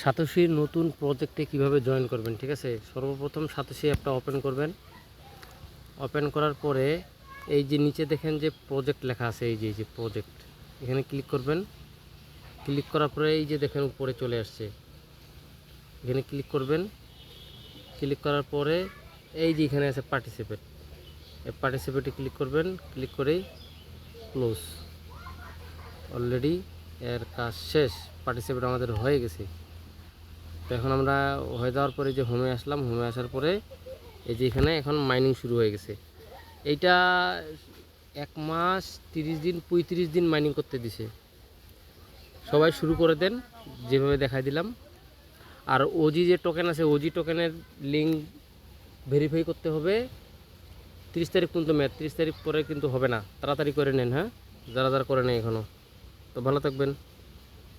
সাতোশির নতুন প্রজেক্টে কীভাবে জয়েন করবেন, ঠিক আছে? সর্বপ্রথম সাতোশি অ্যাপটা ওপেন করবেন। ওপেন করার পরে এই যে নিচে দেখেন যে প্রজেক্ট লেখা আছে, এই যে এই যে প্রজেক্ট এখানে ক্লিক করবেন। ক্লিক করার পরে এই যে দেখেন উপরে চলে আসছে। এখানে ক্লিক করবেন। ক্লিক করার পরে এই যে এখানে আছে পার্টিসিপেট এই পার্টিসিপেটে ক্লিক করবেন। ক্লিক করেই ক্লোজ অলরেডি এর কাজ শেষ। পার্টিসিপেট আমাদের হয়ে গেছে। তো এখন আমরা হয়ে যাওয়ার পরে যে হোমে আসলাম হোমে আসার পরে এই যে এখানে এখন মাইনিং শুরু হয়ে গেছে। এইটা এক মাস তিরিশ দিন, পঁয়ত্রিশ দিন মাইনিং করতে দিছে। সবাই শুরু করে দেন, যেভাবে দেখাই দিলাম। আর ওজি যে টোকেন আছে ওজি টোকেনের লিঙ্ক ভেরিফাই করতে হবে। তিরিশ তারিখ পর্যন্ত ম্যাথ তিরিশ তারিখ পরে কিন্তু হবে না। তাড়াতাড়ি করে নেন হ্যাঁ? যারা যারা করে নেই এখনও তো ভালো থাকবেন।